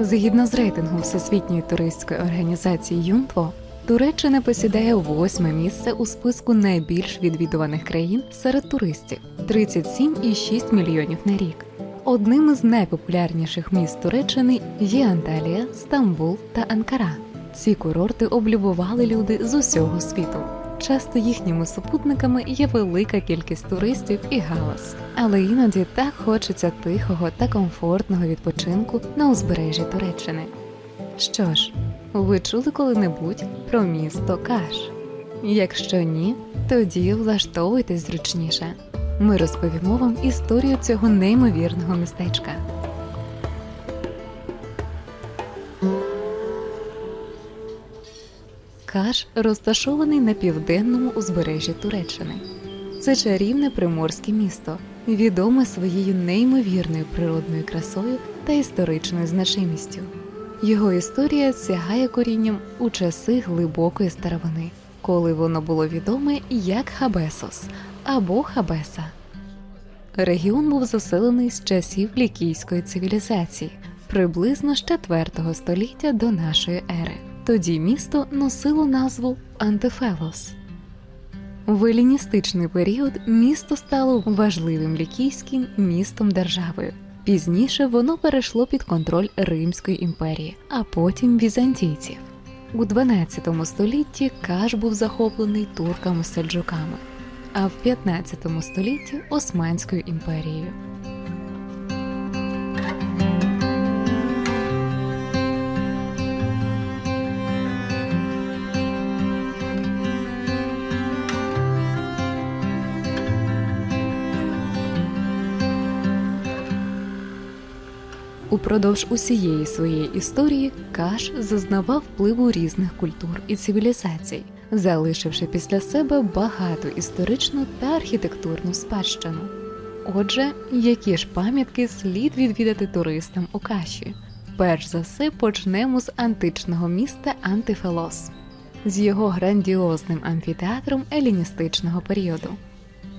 Згідно з рейтингом Всесвітньої туристської організації ЮНТВО, Туреччина посідає восьме місце у списку найбільш відвідуваних країн серед туристів 37,6 мільйонів на рік. Одним із найпопулярніших міст Туреччини є Анталія, Стамбул та Анкара. Ці курорти облюбували люди з усього світу. Часто їхніми супутниками є велика кількість туристів і галас, але іноді так хочеться тихого та комфортного відпочинку на узбережжі Туреччини. Що ж, ви чули коли-небудь про місто Каш? Якщо ні, тоді влаштовуйтесь зручніше. Ми розповімо вам історію цього неймовірного містечка. Каш розташований на південному узбережжі Туреччини. Це чарівне приморське місто, відоме своєю неймовірною природною красою та історичною значимістю. Його історія сягає корінням у часи глибокої старовини, коли воно було відоме як Хабесос або Хабеса. Регіон був заселений з часів лікійської цивілізації, приблизно з 4 століття до нашої ери. Тоді місто носило назву Антифелос. В еліністичний період місто стало важливим лікійським містом державою. Пізніше воно перейшло під контроль Римської імперії, а потім візантійців. У 12 столітті Каш був захоплений турками-сельджуками, а в 15 столітті Османською імперією. Упродовж усієї своєї історії Каш зазнавав впливу різних культур і цивілізацій, залишивши після себе багату історичну та архітектурну спадщину. Отже, які ж пам'ятки слід відвідати туристам у Каші? Перш за все почнемо з античного міста Антифелос, з його грандіозним амфітеатром еліністичного періоду.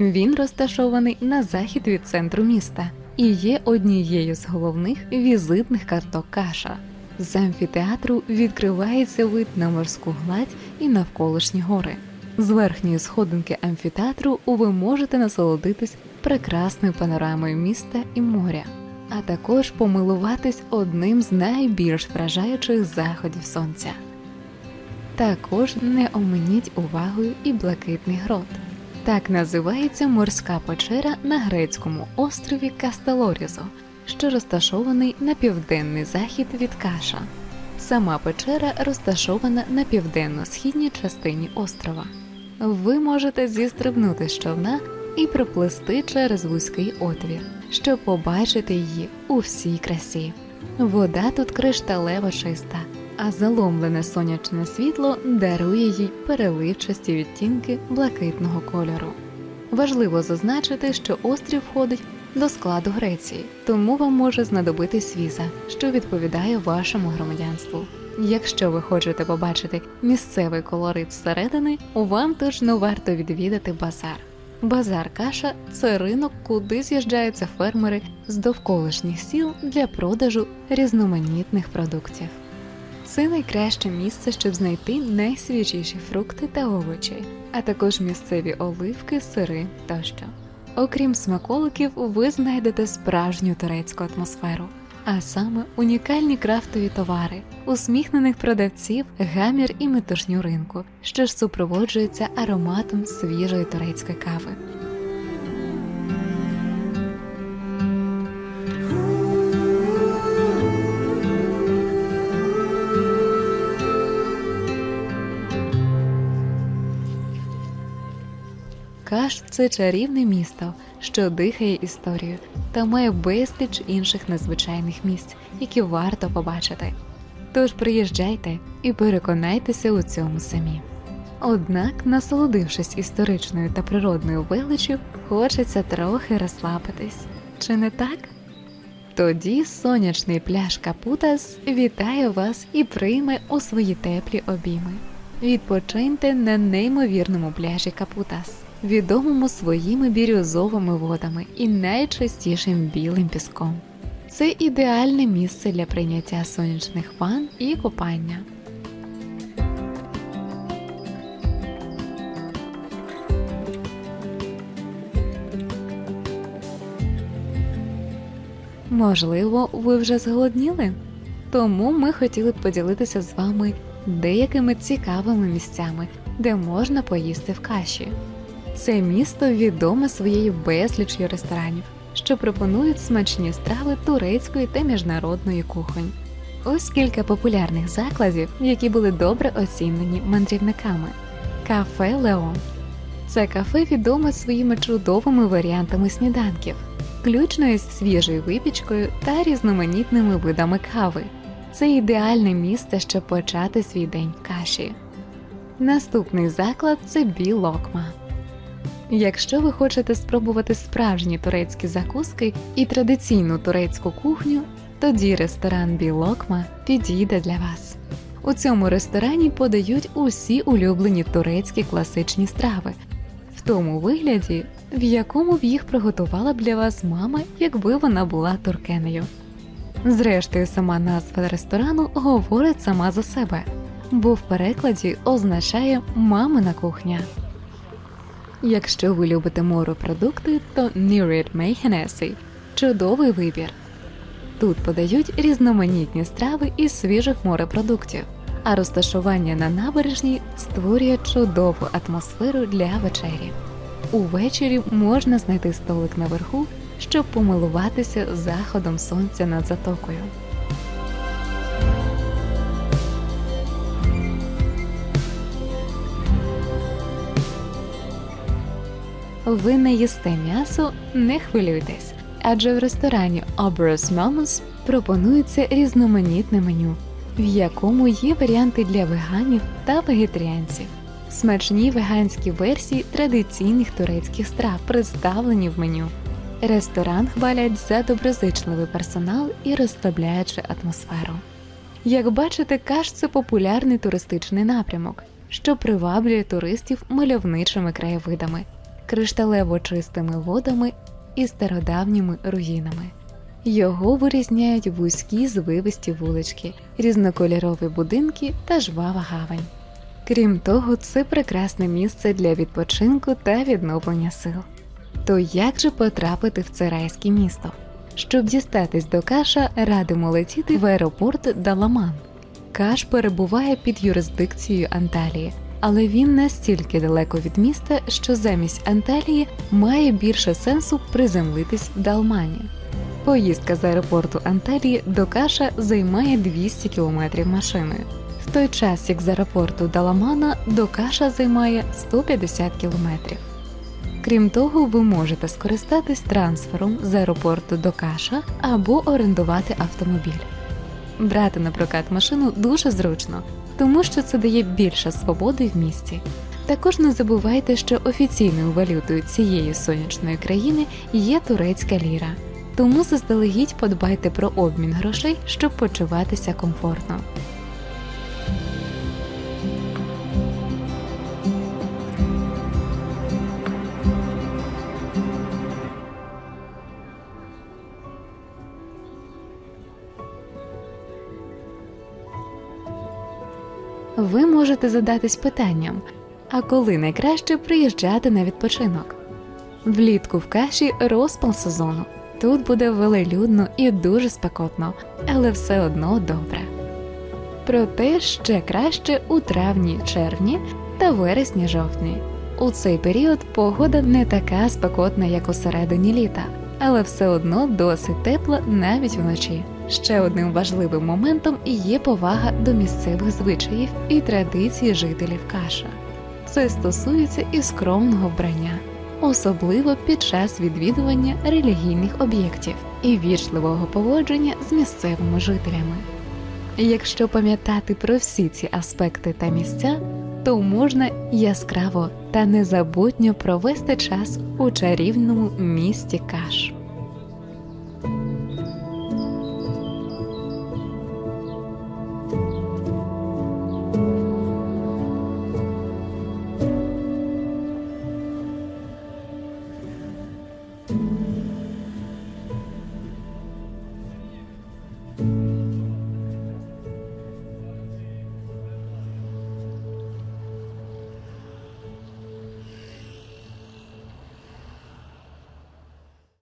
Він розташований на захід від центру міста і є однією з головних візитних карток каша. З амфітеатру відкривається вид на морську гладь і навколишні гори. З верхньої сходинки амфітеатру ви можете насолодитись прекрасною панорамою міста і моря, а також помилуватись одним з найбільш вражаючих заходів сонця. Також не оминіть увагою і блакитний грот. Так називається морська печера на грецькому острові Кастелорізо, що розташований на південний захід від Каша. Сама печера розташована на південно-східній частині острова. Ви можете зістрибнути з човна і проплисти через вузький отвір, щоб побачити її у всій красі. Вода тут кришталево чиста, а заломлене сонячне світло дарує їй переливчасті відтінки блакитного кольору. Важливо зазначити, що острів входить до складу Греції, тому вам може знадобитись віза, що відповідає вашому громадянству. Якщо ви хочете побачити місцевий колорит зсередини, вам точно варто відвідати базар. Базар Каша це ринок, куди з'їжджаються фермери з довколишніх сіл для продажу різноманітних продуктів. Це найкраще місце, щоб знайти найсвіжіші фрукти та овочі, а також місцеві оливки, сири тощо. Окрім смаколиків, ви знайдете справжню турецьку атмосферу, а саме унікальні крафтові товари, усміхнених продавців, гамір і метушню ринку, що ж супроводжується ароматом свіжої турецької кави. Каш це чарівне місто, що дихає історією та має безліч інших незвичайних місць, які варто побачити. Тож приїжджайте і переконайтеся у цьому самі. Однак, насолодившись історичною та природною величчю, хочеться трохи розслабитись. Чи не так? Тоді сонячний пляж Капутас вітає вас і прийме у свої теплі обійми. Відпочиньте на неймовірному пляжі Капутас, відомому своїми бірюзовими водами і найчистішим білим піском. Це ідеальне місце для прийняття сонячних ванн і купання. Можливо, ви вже зголодніли? Тому ми хотіли б поділитися з вами деякими цікавими місцями, де можна поїсти в каші. Це місто відоме своєю безлічю ресторанів, що пропонують смачні страви турецької та міжнародної кухонь. Ось кілька популярних закладів, які були добре оцінені мандрівниками. Кафе Леон. Це кафе відоме своїми чудовими варіантами сніданків, включною з свіжою випічкою та різноманітними видами кави. Це ідеальне місце, щоб почати свій день в каші. Наступний заклад це Білокма. Якщо ви хочете спробувати справжні турецькі закуски і традиційну турецьку кухню, тоді ресторан Білокма підійде для вас. У цьому ресторані подають усі улюблені турецькі класичні страви, в тому вигляді, в якому б їх приготувала б для вас мама, якби вона була туркенею. Зрештою, сама назва ресторану говорить сама за себе, бо в перекладі означає мамина кухня. Якщо ви любите морепродукти, то Nurit Meyhanesi – чудовий вибір. Тут подають різноманітні страви із свіжих морепродуктів, а розташування на набережній створює чудову атмосферу для вечері. Увечері можна знайти столик наверху, щоб помилуватися заходом сонця над затокою. Ви не їсте м'ясо, не хвилюйтесь, адже в ресторані Obros Mamas пропонується різноманітне меню, в якому є варіанти для веганів та вегетаріанців. Смачні веганські версії традиційних турецьких страв представлені в меню. Ресторан хвалять за доброзичливий персонал і розслабляючу атмосферу. Як бачите, каш це популярний туристичний напрямок, що приваблює туристів мальовничими краєвидами, кришталево чистими водами і стародавніми руїнами. Його вирізняють вузькі звивисті вулички, різнокольорові будинки та жвава гавань. Крім того, це прекрасне місце для відпочинку та відновлення сил. То як же потрапити в це райське місто? Щоб дістатись до Каша, радимо летіти в аеропорт Даламан. Каш перебуває під юрисдикцією Анталії, але він настільки далеко від міста, що замість Анталії має більше сенсу приземлитись в Далмані. Поїздка з аеропорту Анталії до Каша займає 200 км машиною, в той час як з аеропорту Даламана до Каша займає 150 кілометрів. Крім того, ви можете скористатись трансфером з аеропорту до Каша або орендувати автомобіль. Брати на прокат машину дуже зручно, тому що це дає більше свободи в місті. Також не забувайте, що офіційною валютою цієї сонячної країни є турецька ліра, тому заздалегідь подбайте про обмін грошей, щоб почуватися комфортно. Ви можете задатись питанням, а коли найкраще приїжджати на відпочинок? Влітку в каші розпал сезону. Тут буде велелюдно і дуже спекотно, але все одно добре. Проте ще краще у травні, червні та вересні жовтні. У цей період погода не така спекотна, як у середині літа, але все одно досить тепла навіть вночі. Ще одним важливим моментом є повага до місцевих звичаїв і традицій жителів каша. Це стосується і скромного вбрання, особливо під час відвідування релігійних об'єктів і вічливого поводження з місцевими жителями. Якщо пам'ятати про всі ці аспекти та місця, то можна яскраво та незабутньо провести час у чарівному місті каш.